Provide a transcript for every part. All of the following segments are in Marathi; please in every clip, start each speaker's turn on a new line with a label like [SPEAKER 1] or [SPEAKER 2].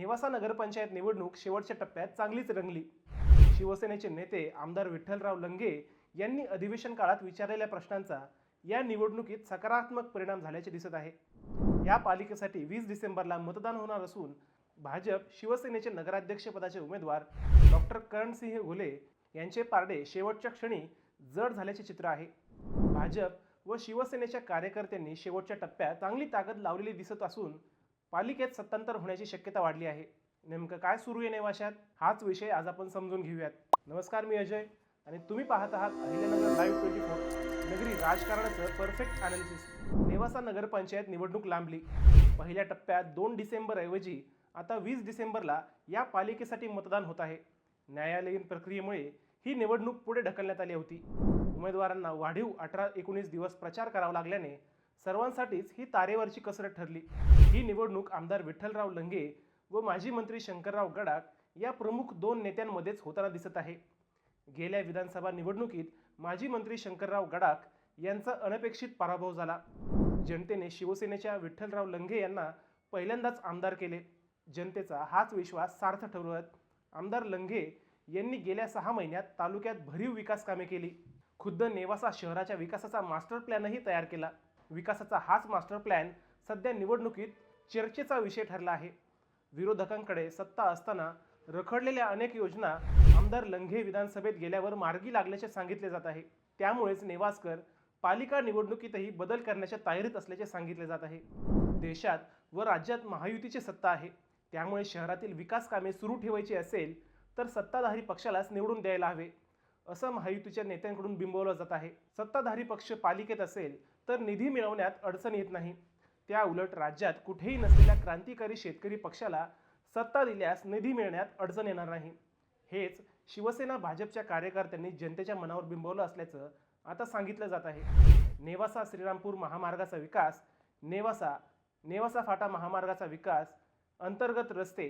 [SPEAKER 1] नेवासा नगरपंचायत निवडणूक शेवटच्या टप्प्यात चांगलीच रंगली. शिवसेनेचे नेते आमदार विठ्ठलराव लंगे यांनी अधिवेशन काळात विचारलेल्या प्रश्नांचा या निवडणुकीत सकारात्मक परिणाम झाल्याचे दिसत आहे. या पालिकेसाठी वीस डिसेंबरला मतदान होणार असून भाजप शिवसेनेचे नगराध्यक्षपदाचे उमेदवार डॉक्टर करणसिंह घुले यांचे पारडे शेवटच्या क्षणी जड झाल्याचे चित्र आहे. भाजप व शिवसेनेच्या कार्यकर्त्यांनी शेवटच्या टप्प्यात चांगली ताकद लावलेली दिसत असून पालिकेत सत्तांतर होण्याची शक्यता वाढली आहे. नेमकं काय सुरू आहे नेवाशात? हाच विषय आज आपण समजून घेऊयात. नमस्कार मी अजय. आणि तुम्ही पाहत आहात अहिल्यानगर लाईव्ह ट्वेंटी फोर नगरी राजकारणाचं परफेक्ट अनालिसिस नेवासा नगरपंचायत निवडणूक लांबली. पहिल्या टप्प्यात दोन डिसेंबर ऐवजी आता वीस डिसेंबरला या पालिकेसाठी मतदान होत आहे. न्यायालयीन प्रक्रियेमुळे ही निवडणूक पुढे ढकलण्यात आली होती. उमेदवारांना वाढीव अठरा एकोणीस दिवस प्रचार करावा लागल्याने सर्वांसाठीच ही तारेवरची कसरत ठरली. ही निवडणूक आमदार विठ्ठलराव लंगे व माजी मंत्री शंकरराव गडाख या प्रमुख दोन नेत्यांमध्येच होताना दिसत आहे. गेल्या विधानसभा निवडणुकीत माजी मंत्री शंकरराव गडाख यांचा अनपेक्षित पराभव झाला. जनतेने शिवसेनेच्या विठ्ठलराव लंगे यांना पहिल्यांदाच आमदार केले. जनतेचा हाच विश्वास सार्थ ठरवत आमदार लंगे यांनी गेल्या सहा महिन्यात तालुक्यात भरीव विकास कामे केली. खुद्द नेवासा शहराच्या विकासाचा मास्टर प्लॅनही तयार केला. विकासाचा हाच मास्टर प्लॅन सध्या निवडणुकीत चर्चेचा विषय ठरला आहे. विरोधकांकडे सत्ता असताना रखडलेल्या अनेक योजना आमदार लंघे विधानसभेत गेल्यावर मार्गी लागल्याचे सांगितले जात आहे. त्यामुळेच नेवासकर पालिका निवडणुकीतही बदल करण्याच्या तयारीत असल्याचे सांगितले जात आहे. देशात व राज्यात महायुतीची सत्ता आहे. त्यामुळे शहरातील विकास कामे सुरू ठेवायची असेल तर सत्ताधारी पक्षालाच निवडून द्यायला हवे. असं महायुतीच्या नेत्यांकडून बिंबवलं जात आहे. सत्ताधारी पक्ष पालिकेत असेल तर निधी मिळवण्यात अडचण येत नाही. त्या उलट राज्यात कुठेही नसलेल्या क्रांतिकारी शेतकरी पक्षाला सत्ता दिल्यास निधी मिळण्यात अडचण येणार नाही. हेच शिवसेना भाजपच्या कार्यकर्त्यांनी जनतेच्या मनावर बिंबवलं असल्याचं आता सांगितलं जात आहे. नेवासा श्रीरामपूर महामार्गाचा विकास नेवासा नेवासा फाटा महामार्गाचा विकास अंतर्गत रस्ते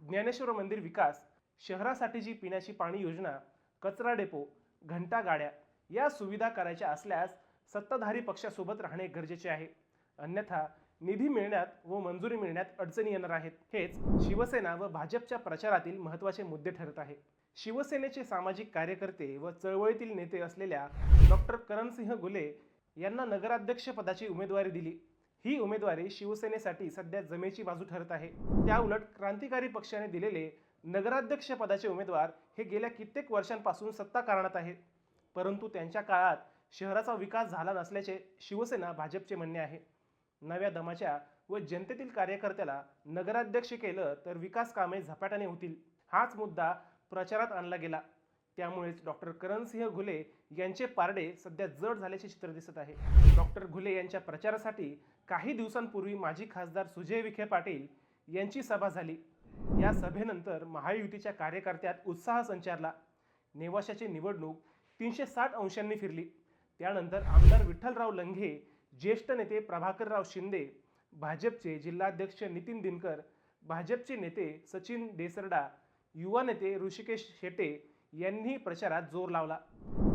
[SPEAKER 1] ज्ञानेश्वर मंदिर विकास शहरासाठीची पिण्याची पाणी योजना कचरा डेपो घंटा गाड्या या सुविधा करायच्या असल्यास सत्ताधारी पक्षासोबत राहणे गरजेचे आहे. अन्यथा निधी मिळण्यात व मंजुरी मिळण्यात अडचणी येणार आहेत. हेच शिवसेना व भाजपच्या प्रचारातील महत्त्वाचे मुद्दे ठरत आहे. शिवसेनेचे सामाजिक कार्यकर्ते व चळवळीतील नेते असलेल्या डॉक्टर करणसिंह गुले यांना नगराध्यक्ष पदाची उमेदवारी दिली. ही उमेदवारी शिवसेनेसाठी सध्या जमेची बाजू ठरत आहे. त्या उलट क्रांतिकारी पक्षाने दिलेले नगराध्यक्ष पदाचे उमेदवार हे गेल्या कित्येक वर्षांपासून सत्ता कारणात आहेत. परंतु त्यांच्या काळात शहराचा विकास झाला नसल्याचे शिवसेना भाजपचे म्हणणे आहे. नव्या दमाच्या व जनतेतील कार्यकर्त्याला नगराध्यक्ष केलं तर विकास कामे झपाट्याने होतील हाच मुद्दा प्रचारात आणला गेला. त्यामुळेच डॉक्टर करणसिंह घुले यांचे पारडे सध्या जड झाल्याचे चित्र दिसत आहे. डॉक्टर घुले यांच्या प्रचारासाठी काही दिवसांपूर्वी माजी खासदार सुजय विखे पाटील यांची सभा झाली. या सभेनंतर महायुतीच्या कार्यकर्त्यात उत्साह संचारला. नेवाशाची निवडणूक तीनशे साठ अंशांनी फिरली. त्यानंतर आमदार विठ्ठलराव लंघे ज्येष्ठ नेते प्रभाकरराव शिंदे भाजपचे जिल्हाध्यक्ष नितीन दिनकर भाजपचे नेते सचिन देसरडा युवा नेते ऋषिकेश शेटे यांनी प्रचारात जोर लावला.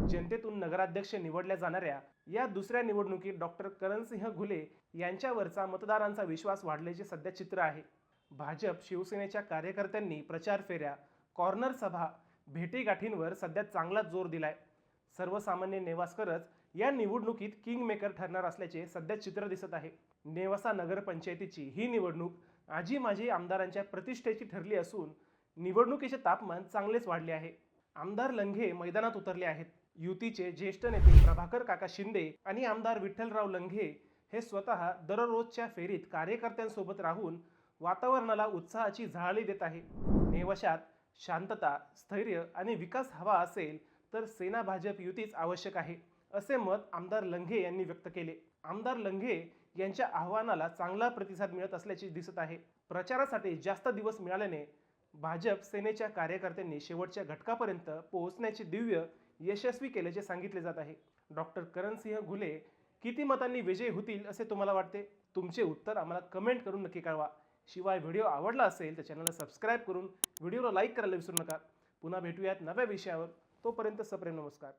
[SPEAKER 1] जनतेतून नगराध्यक्ष निवडल्या जाणाऱ्या या दुसऱ्या निवडणुकीत डॉक्टर करणसिंह घुले यांच्यावरचा मतदारांचा विश्वास वाढल्याचे सध्या चित्र आहे. भाजप शिवसेनेच्या कार्यकर्त्यांनी प्रचार फेऱ्या कॉर्नर सभा भेटीगाठींवर सध्या चांगलाच जोर दिलाय. सर्वसामान्य नेवासकरच या निवडणुकीत किंगमेकर ठरणार असल्याचे सध्या चित्र दिसत आहे. नेवासा नगरपंचायतीची ही निवडणूक आजी माजी आमदारांच्या प्रतिष्ठेची ठरली असून निवडणुकीचे तापमान चांगलेच वाढले आहे. आमदार लंघे मैदानात उतरले आहेत. युतीचे ज्येष्ठ नेते प्रभाकर काका शिंदे आणि आमदार विठ्ठलराव लंघे हे स्वतः दररोजच्या फेरीत कार्यकर्त्यांसोबत राहून वातावरणाला उत्साहाची झळाळी देत आहे. नेवशात शांतता स्थैर्य आणि विकास हवा असेल तर सेना भाजप युतीच आवश्यक आहे. असे मत आमदार लंघे यांनी व्यक्त केले. आमदार लंघे यांच्या आव्हानाला चांगला प्रतिसाद मिळत असल्याचे दिसत आहे. प्रचारासाठी जास्त दिवस मिळाल्याने भाजप सेनेच्या कार्यकर्त्यांनी शेवटच्या घटकापर्यंत पोहोचण्याचे दिव्य यशस्वी केल्याचे सांगितले जात आहे. डॉक्टर करणसिंह घुले किती मतांनी विजयी होतील असे तुम्हाला वाटते? तुमचे उत्तर आम्हाला कमेंट करून नक्की कळवा. शिवाय व्हिडिओ आवडला असेल तर चॅनलला सबस्क्राईब करून व्हिडिओला लाईक करायला विसरू नका. पुन्हा भेटूयात नव्या विषयावर. तोपर्यंत सप्रेम नमस्कार.